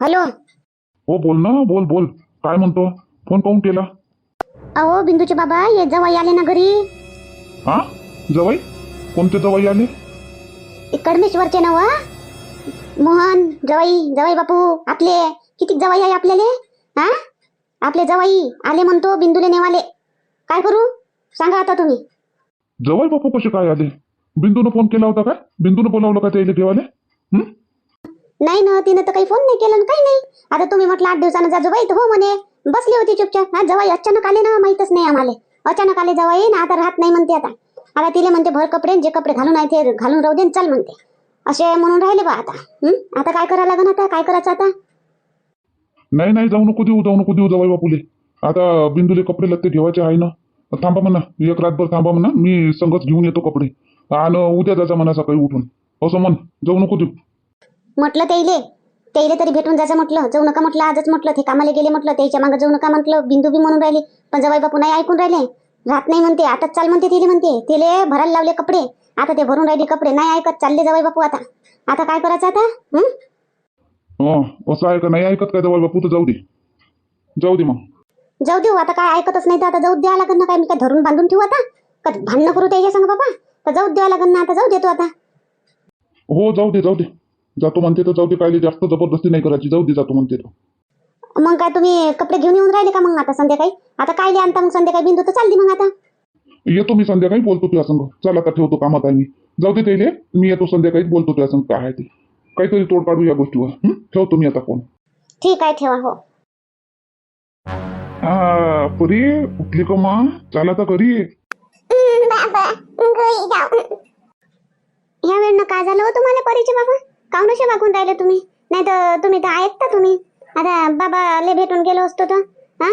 Hello. हो बोल ना. बोल बोल. काय म्हणतो? फोन काऊन केला? अहो बिंदूचे बाबा ये जवाई आले ना घरी. हा? जवाई कोणते जवाई आले? कडमेश्वरचे नव मोहन जवाई जवाई बापू आपले. किती जवाई आहे आपल्याले? हा? आपले जवाई आले म्हणतो बिंदूले नेवाले. काय करू? सांगा आता तुम्ही. जवाई बापू कसे काय आले? बिंदूनं फोन केला होता काय? बिंदूनं बोलावलं का त्याला घेवाले? हं? नाही ना तिनं तर काही फोन नाही केला काही नाही. आता तुम्ही म्हटलं आठ दिवसानं जाजूबाई तर हो म्हणे. बसली होती चुपचाप. हा जवाई अचानक आले ना माहीतच नाही आम्हाला. अचानक आले जवाई ना आता राहत नाही म्हणते आता. आता तिले म्हणते भर कपडे जे कपडे घालून आहे ते घालून राहू दे चल म्हणते. असे म्हणून राहिले बा आता. हं? आता काय करायला लागन आता? काय करायचं आता? नाही नाही जाऊ नको देऊ जाऊ नको देऊ जवाई बापूले. आता बिंदूले कपडे लत्ते ठेवायचे आहे ना. थांबा म्हणा एक रातभर थांबा म्हणा. मी संगच घेऊन येतो कपडे. आणि उद्या जायचा म्हणा सकाळी उठून. असं म्हण जाऊ नको देऊ. म्हटलं त्याईले त्याईले तरी भेटून जायचं म्हटलं. जाऊ नका म्हटलं आजच म्हटलं. ते कामाला गेले म्हटलं. त्याच्यामागे जाऊ नका म्हटलं. बिंदू बी म्हणून राहिले. पण जवाई बापू नाही ऐकून राहिले. राहत नाही म्हणते. आताच चाल म्हणते तिले म्हणते. तिले भरायला लावले कपडे. आता ते भरून राहिले कपडे. नाही ऐकत. चालले जवाई बापू आता. आता काय करायचं आता? हं? हं, असं नाही ऐकत काय जवाई बापू? तर जाऊ दे. जाऊ दे मग. जाऊ देऊ. आता काय ऐकतच नाही तर आता जाऊ द्यावं लागेल ना काय? मी काय धरून बांधून ठेवू आता? का भांडणं करू त्याच्या सांग बाबा तर जाऊ द्यावं लागेल ना आता. जाऊ देतो आता. हो जाऊ दे जाऊ दे. जातो म्हणते तर जाऊ दे काय जास्त जबरदस्ती नाही करायची जाऊ दे जातो म्हणते तर मग काय तुम्ही कपडे घेऊन येऊन राहिले का मग आता संध्याकाळी? आता काय आणता मग संध्याकाळी बिंदू तर चालली मग आता. येतो मी संध्याकाळी बोलतो तुझ्या संग. चल आता ठेवतो कामात आहे मी. जाऊ दे त्याले मी येतो संध्याकाळी बोलतो तुझ्या संग काय आहे ते. काहीतरी तोड काढू या गोष्टीवर. हं? ठेवतो मी आता फोन. ठीक आहे ठेवा हो. हा परी उठली का मा चाल आता घरी. ह्या वेळेनं काय झालं हो तुम्हाला परीचे बाबा? काऊन असे वागून राहिले तुम्ही? नाही तर तुम्ही तर ऐकता तुम्ही? आता बाबाले भेटून गेलो असतो तर हा?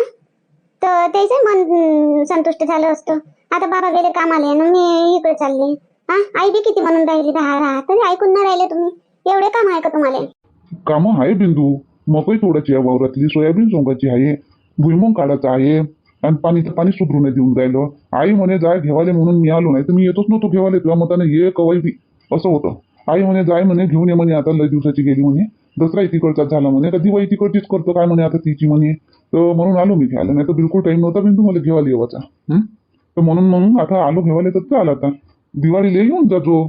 तर त्याचे मन संतुष्ट झालं असतं. आता बाबा गेले कामाले मग मी इकडे चालले. हा? आई बी किती म्हणून राहिली? राहा राहा. तरी ऐकून नाही राहिले तुम्ही. एवढे काम आहे का तुम्हाला? काम आहे बिंदू. मकई तोडायची आहे वावरातली सोयाबीन सोंगाची आहे. भुईमुंग काढायचा आहे. आणि पाणी तर पाणी सुधरून नाही देऊन राहिलं. आई म्हणे जाय घेवाले म्हणून मी आलो नाही. तर मी येतोच नव्हतो घेवाले. तुझ्या मताने ये कवाई बी. असं होतं. आई म्हणे जाय म्हणे घेऊन ये म्हणे आता लय दिवसाची गेली म्हणे. दसरा तिकडचाच झाला म्हणे. तर दिवाळी तिकडचीच करतो काय म्हणे आता तिची म्हणे. तर म्हणून आलो मी घ्यायला. नाही तर बिलकुल टाईम नव्हता बिंदू तुम्हाला घेवायला येवाचा. तर म्हणून म्हणून आता आलो घेवाले तर चाल आता. दिवाळीला येऊन जातो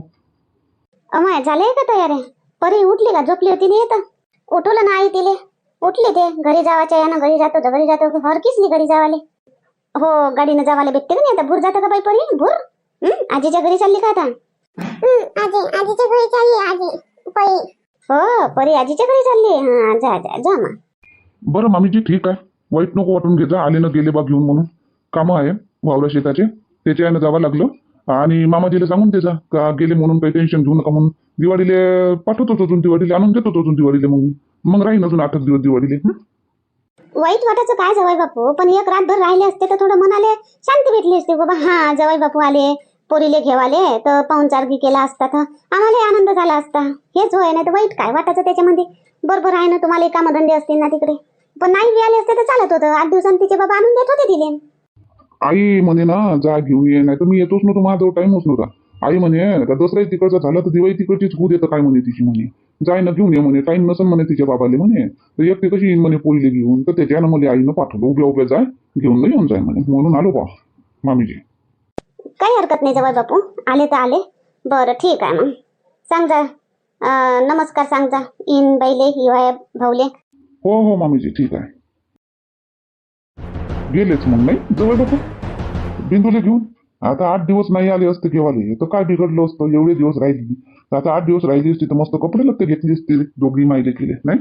अमाय झाले का तयार? आहे परी उठली का? झोपली होती नाही येतं उठवलं ना आई तिले. उठले ते. घरी जावाच्या यानं घरी जातो तर घरी जातो हरकीच नाही घरी जावाले. हो गाडीनं जावाले भेटते का नाही आता? भूर जातं का बाई परी? भूर? आजीच्या घरी चालली का आता? आजी आजीच्या घरी चालली आजी. परी. हो परी आजीच्या घरी चालली हा जा जा जा मग. बरं मामीजी ठीक आहे. वाईट नको वाटून घे जा आले ना गेले बा घेऊन म्हणून. कामं आहे वावरा शेताचे. त्याच्या यानं जावं लागलं. आणि मामाजीला सांगून त्याचा का गेले म्हणून काही टेन्शन घेऊ नका म्हणून. दिवाळीला पाठवतोच अजून दिवाळीला आणून देतोच अजून दिवाळीला मग मी. मग राहीन अजून आठच दिवस दिवाळीला. हं? वाईट वाटायचं काय जवाई बापू? पण एक रातभर राहिले असते तर थोडं मनाले शांती भेटली असते. बाबा हा जवाई बापू आले. पोरीले घेवाले तर पाहुणचारगी केला असता तर आम्हाला आनंद झाला असता. हेच होय नाही तर वाईट काय वाटायचं त्याच्यामध्ये? बरोबर आहे ना तुम्हाला कामधंदे असतील ना तिकडे. पण नाही आले असते तर चालत होतं. आठ दिवसांनी तिचे बाबा आणून देत होते तिले. आई म्हणे ना जा घेऊन ये नाही तर मी येतोच नव्हतो माझा टाइमच नव्हता. आई म्हणे का दसराही तिकडचा झाला तर दिवाळी तिकडचीच होऊ देतं काय म्हणे तिची म्हणे. जाय ना घेऊन ये म्हणे टाईम नसेल म्हणे तिच्या बाबाले म्हणे. तर एकटे कशी येईन म्हणे पोलीले घेऊन? तर त्याच्यानं मला आईनं पाठवलं उभ्या उभ्या जाय घेऊन नाही येऊन जाय म्हणे. म्हणून आलो बा मामीजी. काही हरकत नाही जवाई बापू. आले तर आले. बरं ठीक आहे मग. सांग जा. अं, नमस्कार सांग जा. इन बाईले हिवाय भाऊले. हो हो मामीजी ठीक आहे. गेलेच मग नाही जवळ बापू? बिंदूला घेऊन? आता आठ दिवस नाही आले असते केव्हाले तर काय बिघडलं असतं? एवढे दिवस राहिली तर आता आठ दिवस राहिली असती तर मस्त कपडे लागते घेतली असते दोघी माहिले केले नाही?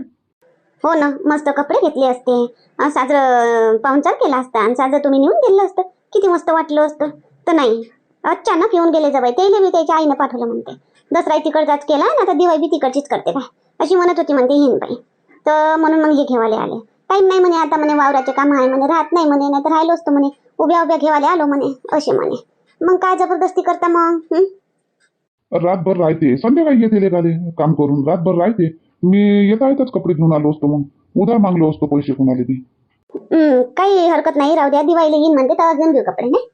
हो ना मस्त कपडे घेतले असते. अं, साजरं पाहुणचार केला असता आणि साजरं तुम्ही नेऊन दिलं असतं. किती मस्त वाटलं असतं. तर नाही. अचानक येऊन गेले जबाई त्याला मी त्याच्या आईनं पाठवलं म्हणते. दसरा तिकडचाच केला ना आता दिवाळी बी तिकडचीच करते काय अशी म्हणत होती म्हणते हिन बाई. तर म्हणून मग हे घेवाले आले. टाईम नाही म्हणे आता म्हणे वावराचे काम आहे म्हणे राहत नाही म्हणे नाही तर राहिलो असतो म्हणे. उभ्या उभ्या घेवाले आलो म्हणे असे म्हणे. मग काय जबरदस्ती करता मग? रातभर राहते. संध्याकाळी येते लेखाले काम करून. रातभर राहते. मी येता येतच कपडे घेऊन आलो असतो मग. उधार मागलो असतो पैसे कोणाले ती काही हरकत नाही. राहू द्या. दिवाळीला येईन म्हणते तेव्हा घेऊन घेऊ कपडे नाही?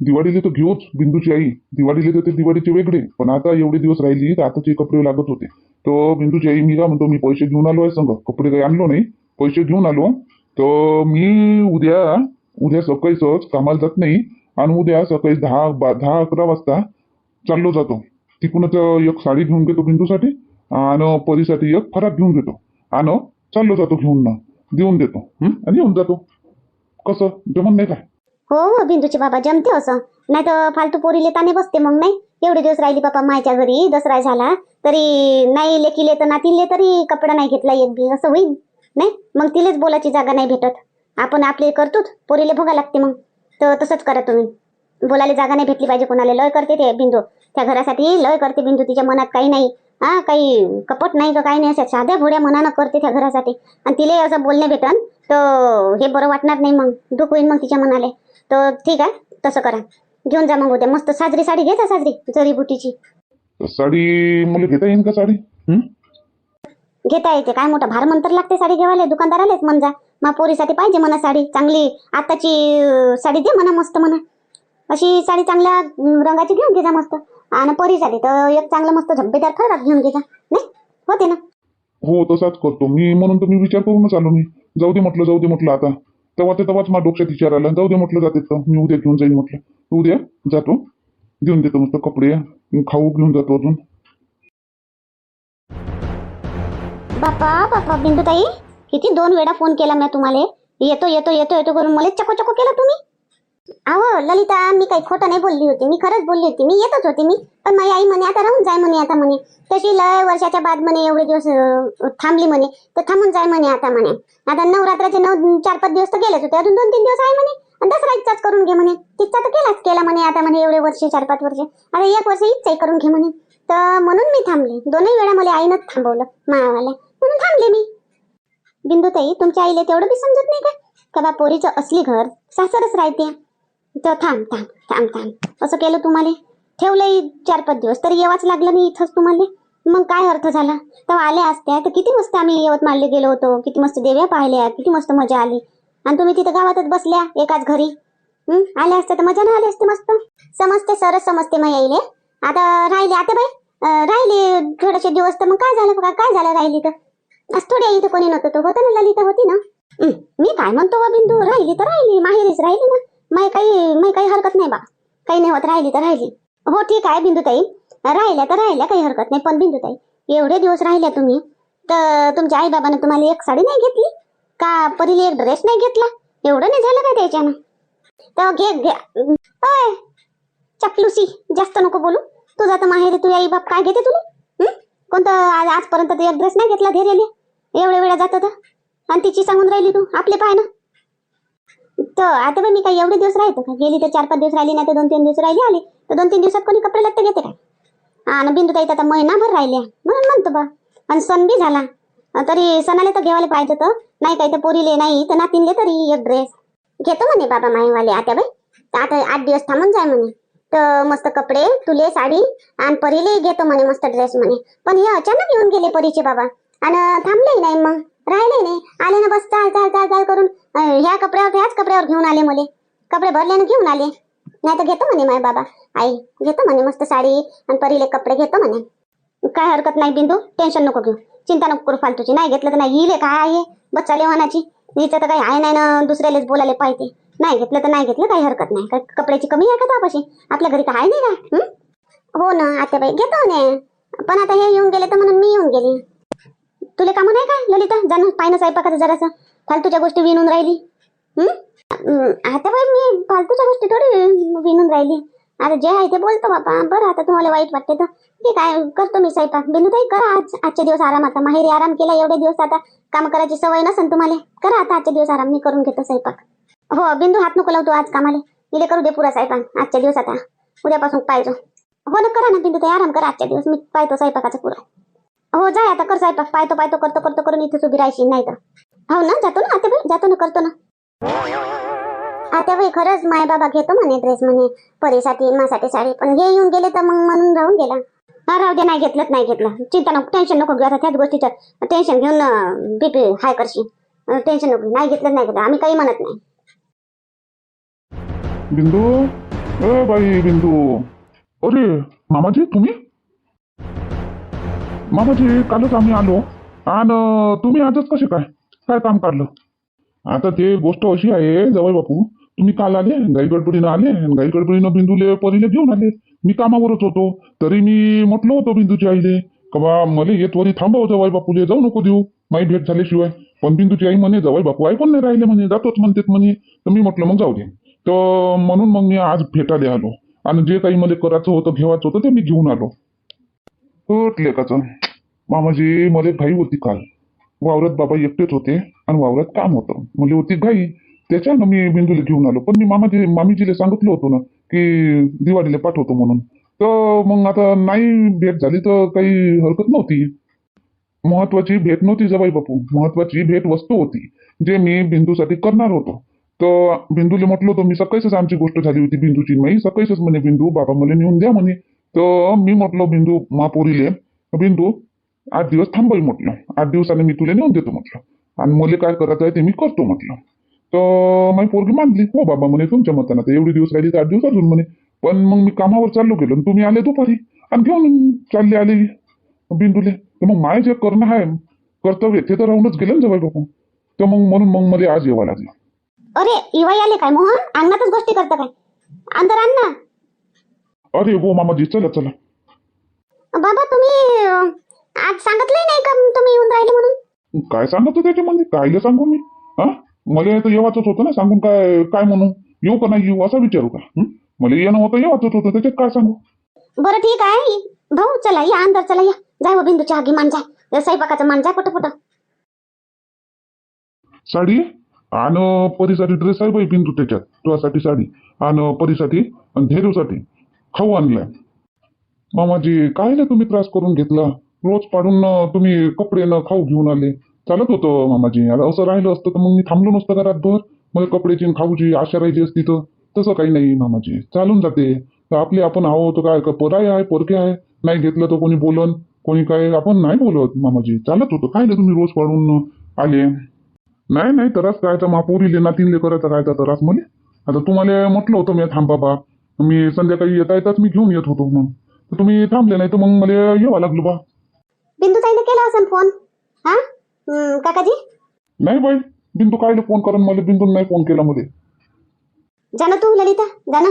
दिवाळीला तर घेऊच बिंदूची आई. दिवाळीला तर ते दिवाळीचे वेगळे. पण आता एवढे दिवस राहिली तर आताचे कपडे लागत होते. तर बिंदूची आई मी का म्हणतो मी पैसे घेऊन आलो आहे संग. कपडे काही आणलो नाही. पैसे घेऊन आलो. तर मी उद्या उद्या सकाळीच कामाला जात नाही. आणि उद्या सकाळी दहा बा दहा अकरा वाजता चाललो जातो. तिकडूनच एक साडी घेऊन घेतो बिंदूसाठी आणि परीसाठी एक फराक घेऊन घेतो. आणि चाललो जातो घेऊन ना. देऊन देतो? आणि येऊन जातो. कसं? जमन नाही काय हो हो बिंदूचे बाबा जमते असं. नाही तर फालतू पोरीले ताने बसते मग नाही? एवढे दिवस राहिली बापा मायच्या घरी दसरा झाला तरी नाही लेकीले तर नातीले तरी कपडा नाही घेतला एक बी असं होईल नाही? मग तिलेच बोलायची जागा नाही भेटत. आपण आपले करतोच पोरीले भोगा लागते मग. तर तसंच करा तुम्ही. बोलायला जागा नाही भेटली पाहिजे कोणाला लय करते ते बिंदू. त्या घरासाठी लय करते बिंदू तिच्या मनात काही नाही. हा काही कपट नाही का काही नाही अशा साध्या भोड्या मनानं करते त्या घरासाठी. आणि तिले असं बोलणे भेटन तर हे बरं वाटणार नाही मग. दुःख होईल मग तिच्या मनाले. तर ठीक आहे तसं करा. घेऊन जा मग उद्या. मस्त साजरी साडी घे जा साजरी जरीबुटीची तर साडी मला घेता येईन का साडी? हं? घेता येते. काय मोठं भार मंतर लागते साडी घेवायला दुकानदारालेच म्हण जा. मा पोरीसाठी पाहिजे म्हणा साडी चांगली. आताची साडी दे म्हणा मस्त म्हणा. अशी साडी चांगल्या रंगाची घेऊन घे जा मस्त. आणि पोरीसाठी तर एक चांगलं मस्त झब्बेदार फरक घेऊन घे जा. नाही? होते ना? हो तसाच करतो. मी म्हणून तर मी विचार करूनच आलो मी. जाऊ दे म्हटलं जाऊ दे म्हटलं आता. तेव्हा ते तेव्हाच माझ्या डोक्यात विचार आला. जाऊ दे म्हटलं जाते तर. मी उद्या घेऊन जाईन म्हटलं. उद्या जातो घेऊन देतो मस्त कपडे. खाऊ घेऊन जातो अजून. बापा बापा बिंदुताई किती दोन वेळा फोन केला मी तुम्हाला. येतो येतो येतो येतो करून मला चको चको केला तुम्ही. अहो ललिता मी काही खोटं नाही बोलली होती. मी खरंच बोलली होती. मी येतच होती मी. पण माझी आई म्हणे आता राहून जाय म्हणे आता म्हणे. तशी लय वर्षाच्या बाद म्हणे एवढे दिवस थांबली म्हणे. तर थांबून जाय म्हणे आता म्हणे. आता नवरात्राचे नऊ चार पाच दिवस तर गेलेच होते. अजून दोन तीन दिवस आहे म्हणे. आणि दसरा इच्छाच करून घे म्हणे. तिचा तर केलाच केला म्हणे आता म्हणे एवढे वर्ष चार पाच वर्ष. आता एक वर्ष इच्छाही करून घे म्हणे. तर म्हणून मी थांबले. दोनही वेळा मला आईनंच थांबवलं मायावाल्या. म्हणून थांबले मी. बिंदुताई तुमच्या आईला तेवढं बी समजत नाही का? का बा पोरीचं असली घर सासरच राहते? तर थांब थांब थांब थांब. असं केलं तुम्हाला? ठेवलंय चार पाच दिवस तरी येवाच लागलं मी इथंच तुम्हाला? मग काय अर्थ झाला? तेव्हा आल्या असत्या तर किती मस्त आम्ही यवतमाळले गेलो होतो. किती मस्त देव्या पाहिल्या किती मस्त मजा आली. आणि तुम्ही तिथं गावातच बसल्या एकाच घरी. हं? आल्या असत्या तर मजा नाही आली असते मस्त? समजते सरच समजते मग यायले. आता राहिले आता बाई? राहिले थोडेसे दिवस तर मग काय झालं काय झालं राहिली तर? आज थोडी इथं कोणी नव्हतं तो ना ललिता होती ना? मी काय म्हणतो बा बिंदू? राहिली तर राहिली माहेरीच राहिली ना. माही काही माही काही हरकत नाही बा. काही नाही होत राहिली तर राहिली. हो ठीक आहे बिंदुताई. राहिल्या तर राहिल्या काही हरकत नाही. पण बिंदुताई एवढे दिवस राहिल्या तुम्ही तर तुमच्या आईबाबाने तुम्हाला एक साडी नाही घेतली? का परीले एक ड्रेस नाही घेतला? एवढं नाही झालं का त्याच्यानं? तर घे घ्या अय चपलूसी जास्त नको बोलू. तुझा तर माहेरी तुझी आई बाप काय घेते तुला कोणतं आज आजपर्यंत तू एक ड्रेस नाही घेतला धैर्याले एवढ्या वेळा जात तर? आणि तिची सांगून राहिली तू आपले पाय ना? तर आता बाई मी काय एवढे दिवस राहतो का? गेली तर चार पाच दिवस राहिली नाही तर दोन तीन दिवस राहिली आले. तर दोन तीन दिवसात कोणी कपडे लागते घेते काय आणि बिंदू ताई आता महिनाभर राहिल्या. म्हणून म्हणतो बा. आणि सण बी झाला. तरी सणाला तर घ्यायला पाहिजे तर नाही काही तर पोरीले नाही तर नातीनले तरी एक ड्रेस घेतो म्हणे बाबा माईवाले आता बाई. आता आठ दिवस थांबून जाय म्हणे. तर मस्त कपडे तुले साडी आणि परीले घेतो म्हणे मस्त ड्रेस म्हणे. पण हे अचानक येऊन गेले परीचे बाबा. आणि थांबले नाही मग. राहिले नाही. आले ना बस चाल चाल चाल चाल करून. ह्या कपड्यावर ह्याच कपड्यावर घेऊन आले मले. कपडे भरल्यानं घेऊन आले. नाही तर घेतो म्हणे माय बाबा. आई घेतो म्हणे मस्त साडी आणि परीले कपडे घेतो म्हणे. काय हरकत नाही बिंदू टेन्शन नको घेऊ. चिंता नको करू फालतूची. नाही घेतलं तर नाही. येईल काय आहे? चाले लेवानाची हिचं तर काही आहे नाही ना दुसऱ्यालाच बोलायला पाहिजे. नाही घेतलं तर नाही घेतलं काही हरकत नाही. कपड्याची कमी आहे का तापाशी? आपल्या घरी तर आहे नाही का हो? ना आता बाई घेतो ने पण आता हे येऊन गेले तर म्हणून मी येऊन गेली. तुला कामं नाही का ललिता? जाणं पाहिनं स्वयंपाकाचं जरासं. फालतूच्या गोष्टी विणून राहिली. आता बाई मी फालतूच्या गोष्टी थोडी विणून राहिली. आता जे आहे ते बोलतो बाबा बरं आता तुम्हाला वाईट वाटते तर. ठीक आहे करतो मी स्वयंपाक? बिनूताई करा आज आजचे दिवस आराम आता. माहेरी आराम केला एवढे दिवस आता. काम करायची सवय नसेल तुम्हाला. करा आता आजचे दिवस आराम. मी करून घेतो स्वयंपाक. हो बिंदू हात नको लावतो आज कामाला. इले करू दे पुरा स्वयंपाक आजच्या दिवस आता. उद्यापासून पाहिजे. हो ना करा ना बिंदू ताई आराम करा आजच्या दिवस. मी पाहतो स्वयंपाकाचा पुरा. हो जाय आता कर साहेब पायतो पायतो करतो करतो करून इथेच उभी राहायची नाही तर हो ना जातो ना आता बाई जातो ना करतो ना. आता बाई खरंच माय बाबा घेतो म्हणे ड्रेस म्हणे. परीसाठी मासाठी साडी. पण हे येऊन गेले तर मग म्हणून राहून गेला. हा राहू दे नाही घेतलं नाही घेतलं. चिंता नको टेन्शन नको घेऊ आता त्याच गोष्टीचं. टेन्शन घेऊन बीपी हाय करशी टेन्शन नको नाही घेतलं नाही घेतलं. आम्ही काही म्हणत नाही. बिंदू? ए बाई बिंदू. अरे मामाजी तुम्ही? मामाजी कालच आम्ही आलो आणि तुम्ही आजच कसे काय? काय काम काढलं? आता ते गोष्ट अशी आहे जवळ बापू. तुम्ही काल आले गाई गडबडीनं आले आणि गाई गडबडीनं बिंदूले परीने घेऊन आले. मी कामावरच होतो तरी मी म्हटलं होतं बिंदूची आईले का बा मला येत वरी थांबव जवळ बापूले जाऊ नको देऊ माही भेट झाल्याशिवाय. पण बिंदूची आई म्हणे जवळ बापू आई पण नाही राहिले म्हणे जातोच म्हणतेत म्हणे. तर मी म्हटलं मग जाऊ दे. तर म्हणून मग मी आज भेटायला आलो. आणि जे काही मला करायचं होतं घेवायचं होतं ते मी घेऊन आलो. होत लेकाचं मामाजी मला घाई होती काल. वावरात बाबा एकटेच होते आणि वावरात काम होतं. म्हणजे होती घाई. त्याच्यानं मी बिंदूला घेऊन आलो. पण मी मामाजी मामीजीला सांगितलं होतं ना की दिवाळीला पाठवतो म्हणून. तर मग आता नाही भेट झाली तर काही हरकत नव्हती. महत्वाची भेट नव्हती जबाई बापू. महत्वाची भेट वस्तू होती जे मी बिंदूसाठी करणार होतो. तर बिंदूला म्हटलं होतं मी सकाळीच आमची गोष्ट झाली होती बिंदूची. मी सकाळीच म्हणे बिंदू बाबा मला नेऊन द्या म्हणे. तर मी म्हटलं बिंदू महापोरीले बिंदू आठ दिवस थांबाई म्हटलं. आठ दिवसाने मी तुला नेऊन देतो म्हटलं. आणि मला काय करायचं आहे ते मी करतो म्हटलं. तर माझी पोरगी मानली हो बाबा म्हणे तुमच्या मतानं तर एवढे दिवस राहिली तर आठ दिवस अजून म्हणे. पण मग मी कामावर चाललो गेलो आणि तुम्ही आले दुपारी आणि घेऊन चालले आले बिंदूले. तर मग माय जे करणं आहे कर्तव्य ते तर राहूनच गेलं ना जवळ बापू तर मग म्हणून मग मला आज यावं लागलं. अरे इवाई आले काय? मोहन अंगणातच गोष्टी करता काय? अंदर आण ना. अरे हो मामाजी चला चला. बाबा तुम्ही आज सांगितलंही नाही का तुम्ही येऊन राहिले म्हणून? काय सांगतो त्याच्यामध्ये? कायले सांगू मी? हा? मला तर येवाचंच होतं ना सांगून काय काय म्हणू? येऊ का नाही येऊ असं विचारू का? मला येणं होतं येवाचंच होतं त्याच्यात काय सांगू? बरं ठीक आहे भाऊ चला या अंदर चला या. जाय हो बिंदूच्या आगी मान जाय. स्वयंपाकाचं मान जाय पटपट. साडी? आणि परीसाठी ड्रेस आहे बाई बिंदू त्याच्यात. तुझ्यासाठी साडी. आणि परीसाठी आणि धेरूसाठी. खाऊ आणलाय. मामाजी काय ना तुम्ही त्रास करून घेतला? रोज पाडून तुम्ही कपडे न खाऊ घेऊन आले. चालत होतं मामाजी. आता असं राहिलं असतं तर मग मी थांबलो नसतं का रातभर मला कपड्याची खाऊची आशा राहिली असती तर. तसं काही नाही मामाजी. चालून जाते. तर आपले आपण आहो तर काय पराय आहे पोरके आहे? नाही घेतलं तर कोणी बोलन? कोणी काय? आपण नाही बोलत मामाजी. चालत होतं. काय तुम्ही रोज पाडून आले? नाही नाही त्रास कायचा मापोरीले नातीनले करायचा कायचा त्रास मले? आता तुम्हाला म्हटलं होतं मी थांब बाबा. मी संध्याकाळी येता येताच मी घेऊन येत होतो मग तुम्ही थांबले नाही तर मग मला यावं लागलं बा. बिंदू ताईने केला असेल फोन हा? काकाजी? नाही बाई बिंदू कायले फोन करून मला बिंदून नाही फोन केला मध्ये. जा ना तू ललिता जा ना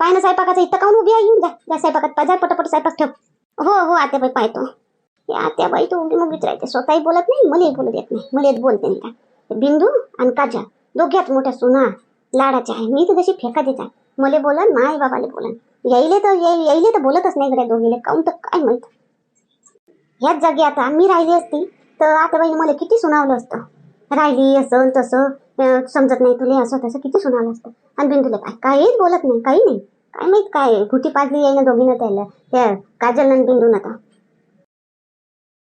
पाय ना स्वयंपाकाचा इथं काऊन उभी आहे? येऊन जा. जा स्वयंपाकात पाय जा पटपट स्वयंपाक ठेव. हो हो आत्याबाई पाहतो. या आत्याबाई तू उभी मुगीच राहते. स्वतःही बोलत नाही मलाही बोलू देत नाही. मला येत बोलते नाही काय बिंदू आणि काजा दोघ्यात मोठ्या सुना लाडाच्या आहे. मी तर जशी फेकाचीच आहे. मले बोलन माय बाबाले बोलन. यायले तर याय- यायले तर बोलतच नाही गड्या दोघीले. काऊन तर काय माहीत? ह्याच जागी आता मी राहिली असती तर आता बाई मला किती सुनावलं असतं. राहिली असं तसं समजत नाही तुले असं तसं किती सुनावलं असतं. आणि बिंदुले काय काहीच बोलत नाही काही नाही. काय माहीत काय घुटी पाजली आहे ना दोघीनं त्याला त्या काजल आणि बिंदून आता.